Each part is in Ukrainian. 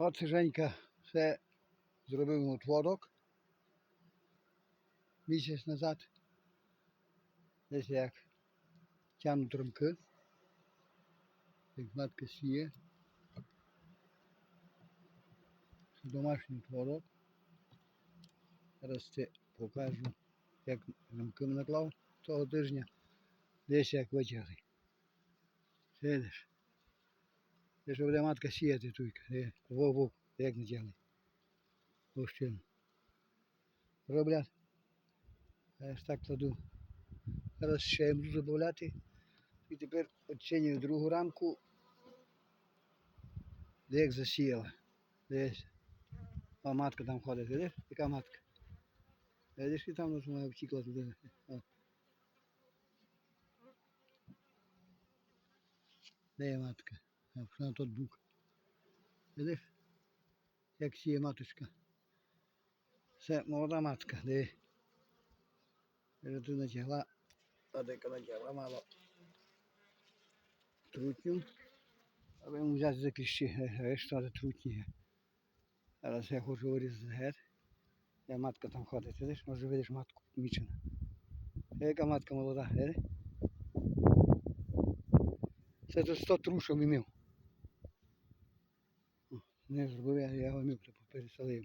От все зробив на творок місяць назад. Десь як тягнуть рамки. Як матка сіє. Домашній творог. Зараз це покажу, як рамки наклав того тижня. Десь як витягли. Видиш? Це що буде матка сіяти туйка. Де? Вовк, як не тягне. Вовщину. Роблять. Я ж так кладу. Зараз ще їм буду додати. І тепер оцінюю другу рамку. Де як засіяла. Десь. А матка там ходить, видиш? Яка матка? Видиш, і там вона втікла туди. О. Де є матка? А, вона тут бук. Видиш? Як сіє маточка. Це молода матка, де вже тут натягла, а дека натягла мало трутню. Аби йому взяти за кліщі, решта за трутні. Зараз я хочу вирізати гет. Я матка там ходить, видиш, може видиш матку мічену. Яка матка молода, видиш? Це тут 100 трушок імів. Не зробив, я його мив, переселив.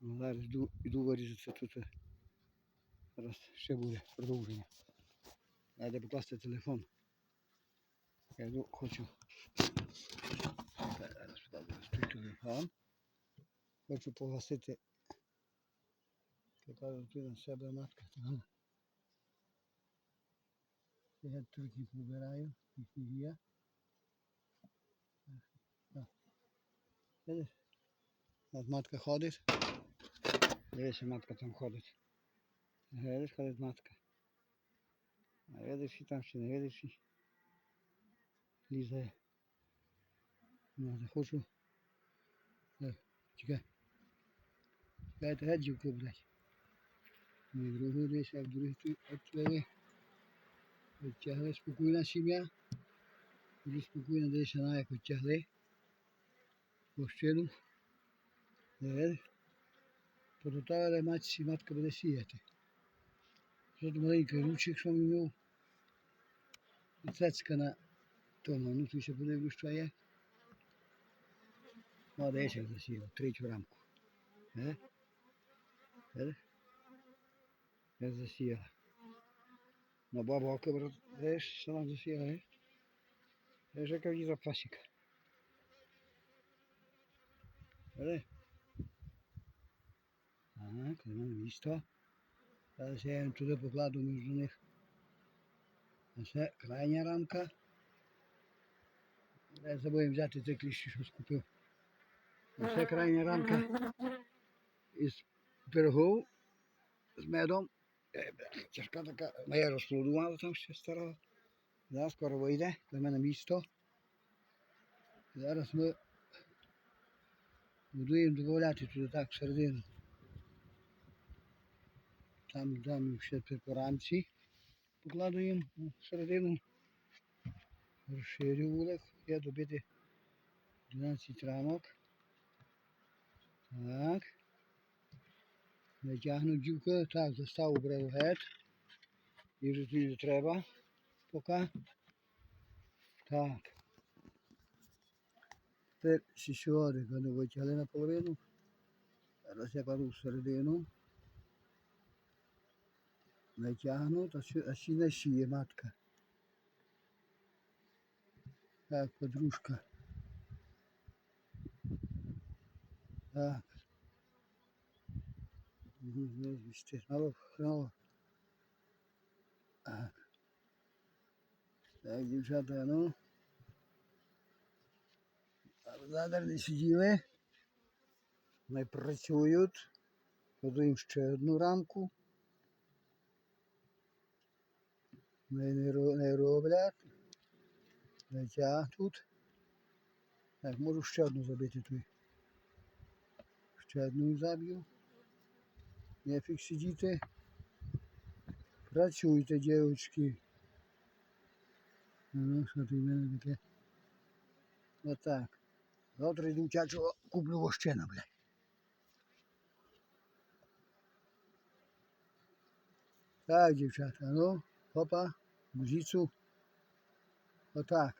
Ну, Зараз йду, йду вирізати тут. Зараз ще буде продовження. Треба покласти телефон. Я йду, хочу. Тут телефон. Хочу погасити. Тут на себе матка. Я тут їх вибираю, їх не є. Видиш? От матка ходить. Дивися, матка там ходить. Видиш, ходить матка. А видиш, і там ще не видиш. і Лізає. Ну, не хочу. Так, чекай. Чекайте, геть дівку, блядь. І другу десь, а в другий тут відтвели. Відтягли спокійна сім'я. Дуже спокійно десь вона як відтягли. Площину. Видиш? Подготовили матці, матка буде сіяти. Тут маленький ручик, що мав. І цецька на тому. Ну тут ще подивлюсь, що є. Молодець, як засіяв, третю рамку. Е? Видиш? Як засіяла. На бабу око, брат, видиш, що вона засіяла, видиш? Видиш, яка в запасіка. Видиш? Так, мене місто. Зараз я їм туди покладу між них. А це крайня рамка. Я забув взяти ці кліщі, що скупив. А це крайня рамка із пирогов з медом. Тяжка така, моя розплодувала там ще стара. Зараз скоро вийде, до мене місто. Зараз ми будуємо додати туди так всередину. Там дам ще по рамці. Покладуємо всередину. Розширю вулик. Я добити 12 рамок. Так. Натягну дівку. Так, заставу брав гет. І вже тут треба. Поки. Так. Тепер сісювати, коли витягли наполовину. Зараз я кладу всередину. Натягну, то ще- а ще не шиє матка. Так, подружка. Так. Угу, звісно, знову, знову. Так. Так, дівчата, ну. Зараз не сиділи. Вони працюють. Подуємо ще одну рамку. Вони не, ро- не роблять. Натягнуть. Так, можу ще одну забити тут. Ще одну заб'ю. Нефіг сидіти. Працюйте, дівчатки. Ну, що тут в мене таке? Отак. Завтра йду чачого куплю вощина, блядь. Так, дівчата, ну, опа, музицю. Отак.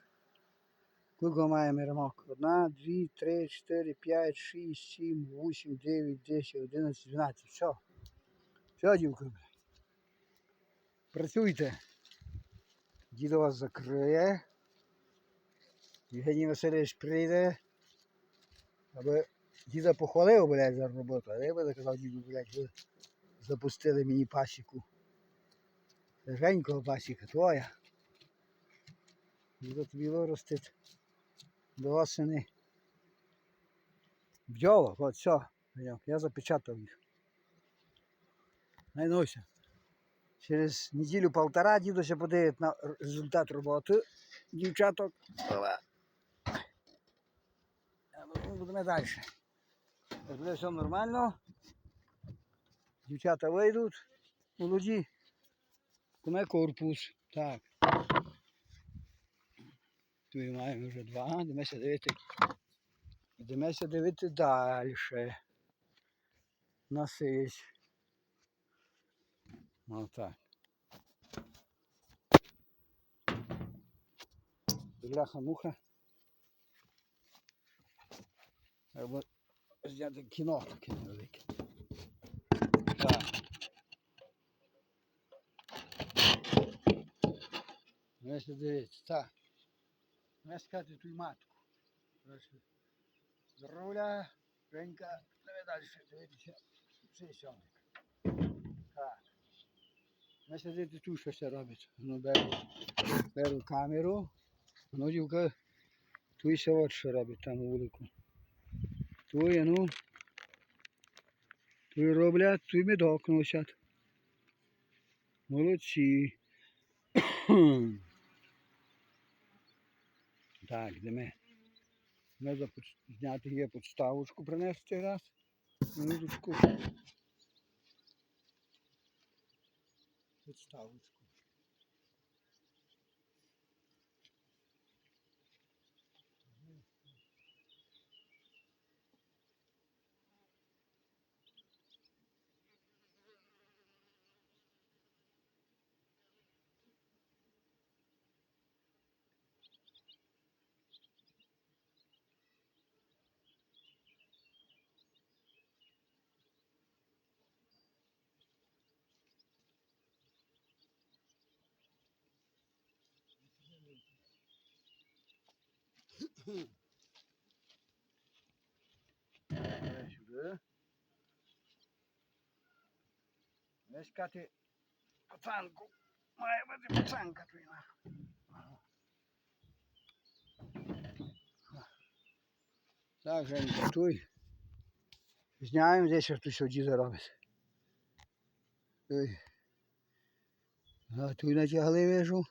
Кого маємо рамок? Одна, дві, три, чотири, п'ять, шість, сім, вісім, дев'ять, десять, одинадцять, дванадцять. Все. Все, дівки. блядь. Працюйте. Дідо вас закриє. Євгеній Васильович прийде. Аби діда похвалив, блядь, за роботу. А я би казав, діду, блядь, ви запустили мені пасіку. Це Женькова пасіка твоя. Дідо тобі виростить до осени. Бджолок, от все. Я запечатав їх. Найнуся. Через неділю-полтора дідуся подивить на результат роботи дівчаток. Будемо далі. Буде все нормально. Дівчата вийдуть, молоді. Куме корпус. Так. Тут маємо вже два. Йдемося дивити. Йдемося дивити далі. Насись. Отак. Бляха-муха. Треба зняти кіно таке невелике. Так. Ось дивіться, так. Не сказати ту й матку. Здоровля, Женька, давай далі дивитися. Цей сьомик. Так. Ми сидити тут, що все робить. Ну, беру, беру камеру. Ну, дівка, тут і от що робить там у вулику. Є, ну. Тут роблять, тут медок носять. Молодці. так. Ми за зняти є подставочку принести раз. Минуточку. Подставочку. Кати пацанку. Має бути пацанка твоя. Так, Женька, туй. Зняємо здесь, що тут що діда робить. Туй. А туй натягли вижу.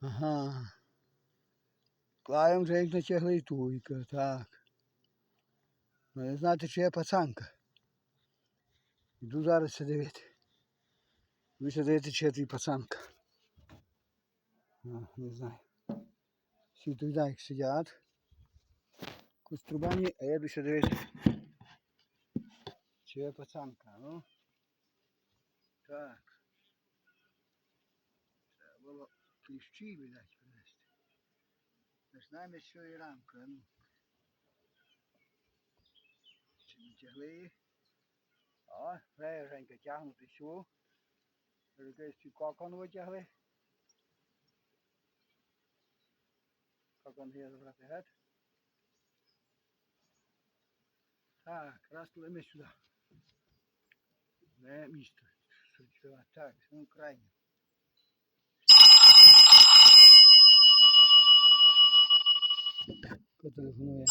Ага. Клаємо вже як натягли туйка, так. Ну, не знати, чи є пацанка. Йду зараз це дивити. Ви дивити, чи є твій пацанка. А, не знаю. Всі тут як сидять. Кострубані, а я йду ще дивити. Чи є пацанка, ну? Так. Треба було кліщі, видать. Починаємо з цієї рамки, ну. Чи не тягли їх? О, Женька тягнути всю. Якийсь цей кокон витягли. Кокон є забрати геть. Так, раз ми сюди. Не місто. Так, ну крайне. Хто телефонує?